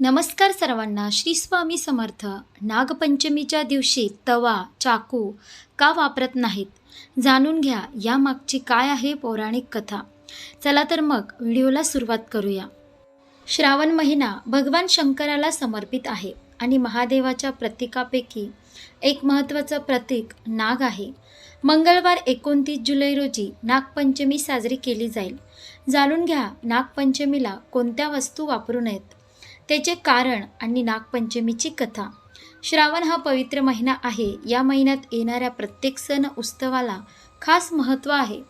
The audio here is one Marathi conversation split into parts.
नमस्कार सर्वांना श्री स्वामी समर्थ. नागपंचमीच्या दिवशी तवा चाकू का वापरत नाहीत? जाणून घ्या यामागची काय आहे पौराणिक कथा. चला तर मग व्हिडिओला सुरुवात करूया. श्रावण महिना भगवान शंकराला समर्पित आहे आणि महादेवाच्या प्रतीकापैकी एक महत्त्वाचं प्रतीक नाग आहे. मंगळवार एकोणतीस जुलै रोजी नागपंचमी साजरी केली जाईल. जाणून घ्या नागपंचमीला कोणत्या वस्तू वापरू नयेत? त्याचे कारण आणि नागपंचमीची कथा. श्रावण हा पवित्र महिना आहे. या महिन्यात येणाऱ्या प्रत्येक सण उत्सवाला खास महत्त्व आहे.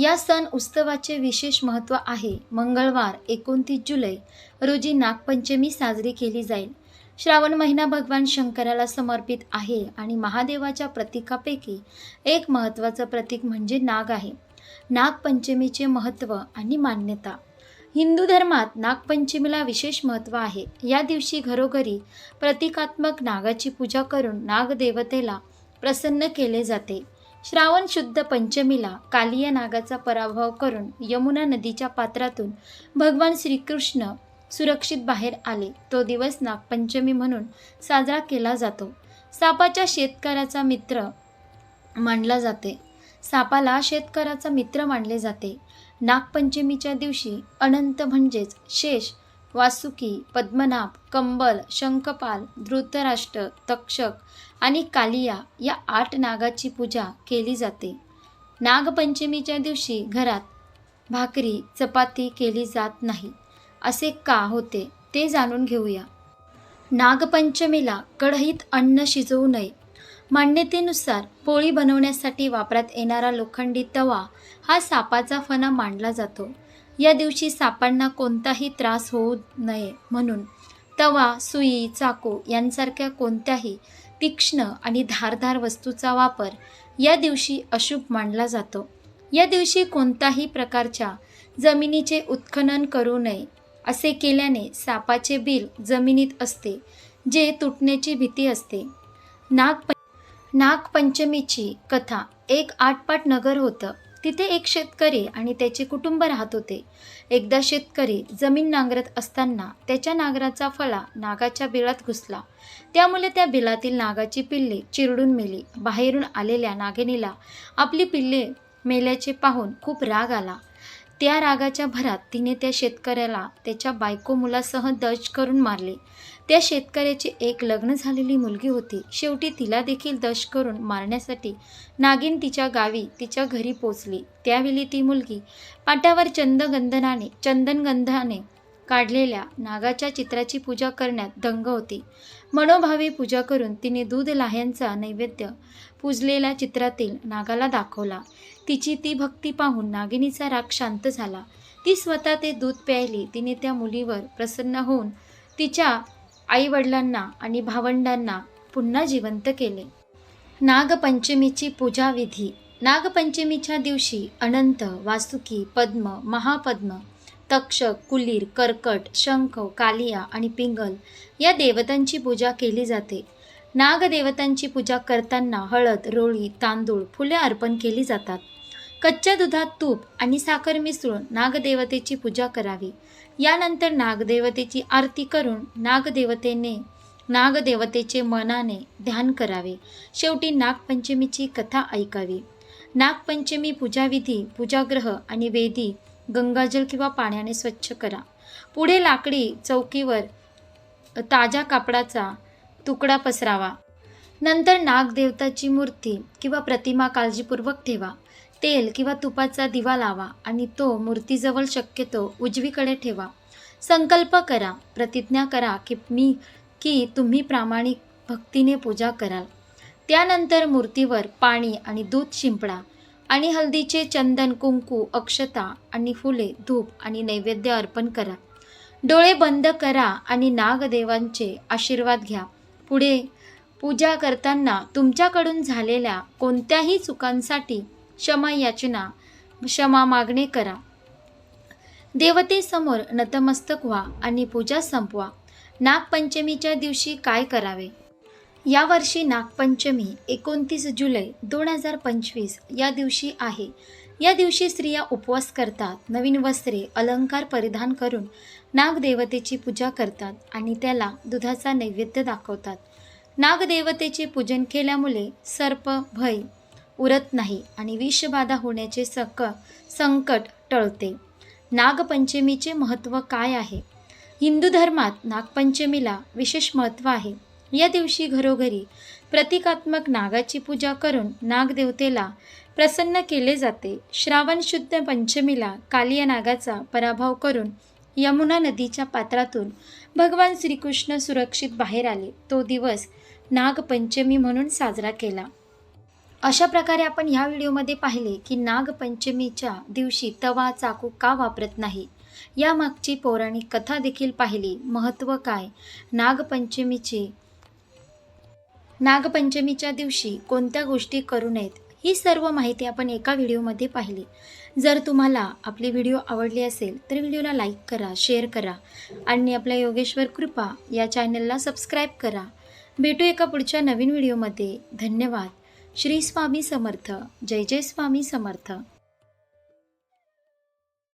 या सण उत्सवाचे विशेष महत्त्व आहे. मंगळवार एकोणतीस जुलै रोजी नागपंचमी साजरी केली जाईल. श्रावण महिना भगवान शंकराला समर्पित आहे आणि महादेवाच्या प्रतीकापैकी एक महत्त्वाचं प्रतीक म्हणजे नाग आहे. नागपंचमीचे महत्त्व आणि मान्यता. हिंदू धर्मात नागपंचमीला विशेष महत्त्व आहे. या दिवशी घरोघरी प्रतिकात्मक नागाची पूजा करून नागदेवतेला प्रसन्न केले जाते. श्रावण शुद्ध पंचमीला कालिया नागाचा पराभव करून यमुना नदीच्या पात्रातून भगवान श्रीकृष्ण सुरक्षित बाहेर आले. तो दिवस नागपंचमी म्हणून साजरा केला जातो. सापाच्या शेतकऱ्याचा मित्र मानला जाते. सापाला शेतकऱ्याचा मित्र मानले जाते. नागपंचमीच्या दिवशी अनंत म्हणजेच शेष वासुकी पद्मनाभ कंबल शंखपाल धृतराष्ट्र तक्षक आणि कालिया या आठ नागाची पूजा केली जाते. नागपंचमीच्या दिवशी घरात भाकरी चपाती केली जात नाही असे का होते ते जाणून घेऊया. नागपंचमीला कढईत अन्न शिजवू नये मान्यतेनुसार पोळी बनवण्यासाठी वापरात येणारा लोखंडी तवा हा सापाचा फणा मांडला जातो. या दिवशी सापांना कोणताही त्रास होऊ नये म्हणून तवा सुई चाकू यांसारख्या कोणत्याही तीक्ष्ण आणि धारधार वस्तूचा वापर या दिवशी अशुभ मानला जातो. या दिवशी कोणताही प्रकारच्या जमिनीचे उत्खनन करू नये असे केल्याने सापाचे बिल जमिनीत असते जे तुटण्याची भीती असते. नागप नागपंचमीची कथा एक आटपाट नगर होतं. तिथे एक शेतकरी आणि त्याचे कुटुंब राहत होते. एकदा शेतकरी जमीन नांगरत असताना त्याच्या नांगराचा फळा नागाच्या बिळात घुसला. त्यामुळे त्या बिलातील नागाची पिल्ले चिरडून मेली. बाहेरून आलेल्या नागिनीला आपली पिल्ले मेल्याचे पाहून खूप राग आला. त्या रागाच्या भरात तिने त्या शेतकऱ्याला त्याच्या बायको मुलासह दज करून मारले. त्या शेतकऱ्याची एक लग्न झालेली मुलगी होती. शेवटी तिला देखील दश करून मारण्यासाठी नागिन तिच्या गावी तिच्या घरी पोचली. त्यावेळी ती मुलगी पाटावर चंदगंधनाने चंदनगंधाने काढलेल्या नागाच्या चित्राची पूजा करण्यात दंग होती. मनोभावे पूजा करून तिने दूध लाह्यांचा नैवेद्य पूजलेल्या चित्रातील नागाला दाखवला. तिची ती भक्ती पाहून नागिनीचा राग शांत झाला. ती स्वतः ते दूध प्यायली. तिने त्या मुलीवर प्रसन्न होऊन तिच्या आईवडिलांना आणि भावंडांना पुन्हा जिवंत केले. नागपंचमीची पूजाविधी. नागपंचमीच्या दिवशी अनंत वासुकी पद्म महापद्म तक्षक कुलीर कर्कट शंख कालिया आणि पिंगल या देवतांची पूजा केली जाते. नागदेवतांची पूजा करताना हळद रोळी तांदूळ फुले अर्पण केली जातात. कच्च्या दुधात तूप आणि साखर मिसळून नागदेवतेची पूजा करावी. यानंतर नागदेवतेची आरती करून नागदेवतेने नागदेवतेचे मनाने ध्यान करावे. शेवटी नागपंचमीची कथा ऐकावी. नागपंचमी पूजाविधी पूजाग्रह आणि वेदी गंगाजल किंवा पाण्याने स्वच्छ करा. पुढे लाकडी चौकीवर ताज्या कापडाचा तुकडा पसरावा. नंतर नागदेवताची मूर्ती किंवा प्रतिमा काळजीपूर्वक ठेवा. तेल किंवा तुपाचा दिवा लावा आणि तो मूर्तीजवळ शक्यतो उजवीकडे ठेवा. संकल्प करा प्रतिज्ञा करा की मी की तुम्ही प्रामाणिक भक्तीने पूजा कराल. त्यानंतर मूर्तीवर पाणी आणि दूध शिंपडा. आणि हल्दीचे चंदन कुंकू अक्षता आणि फुले धूप आणि नैवेद्य अर्पण करा. डोळे बंद करा आणि नागदेवांचे आशीर्वाद घ्या. पुढे पूजा करताना तुमच्याकडून झालेल्या कोणत्याही चुकांसाठी क्षमा याचना क्षमा मागणे करा. देवतेसमोर नतमस्तक व्हा आणि पूजा संपवा. नागपंचमीच्या दिवशी काय करावे? यावर्षी नागपंचमी एकोणतीस जुलै दोन हजार पंचवीस या दिवशी आहे. या दिवशी स्त्रिया उपवास करतात नवीन वस्त्रे अलंकार परिधान करून नागदेवतेची पूजा करतात आणि त्याला दुधाचा नैवेद्य दाखवतात. नागदेवतेचे पूजन केल्यामुळे सर्प भय उरत नाही आणि विषबाधा होण्याचे सक संकट टळते. नागपंचमीचे महत्त्व काय आहे? हिंदू धर्मात नागपंचमीला विशेष महत्त्व आहे. या दिवशी घरोघरी प्रतिकात्मक नागाची पूजा करून नागदेवतेला प्रसन्न केले जाते. श्रावण शुद्ध पंचमीला कालिया नागाचा पराभव करून यमुना नदीच्या पात्रातून भगवान श्रीकृष्ण सुरक्षित बाहेर आले. तो दिवस नागपंचमी म्हणून साजरा केला. अशा प्रकारे आपण ह्या व्हिडिओमध्ये पाहिले की नागपंचमीच्या दिवशी तवा चाकू का वापरत नाही? यामागची पौराणिक कथा देखील पाहिली. महत्त्व काय? नागपंचमीची नागपंचमीच्या दिवशी कोणत्या गोष्टी करू नयेत ही सर्व माहिती आपण एका व्हिडिओमध्ये पाहिली. जर तुम्हाला आपली व्हिडिओ आवडली असेल तर व्हिडिओला लाईक करा शेअर करा आणि आपल्या योगेश्वर कृपा या चॅनलला सबस्क्राईब करा. भेटू एका पुढच्या नवीन व्हिडिओमध्ये. धन्यवाद. श्री स्वामी समर्थ. जय जय स्वामी समर्थ.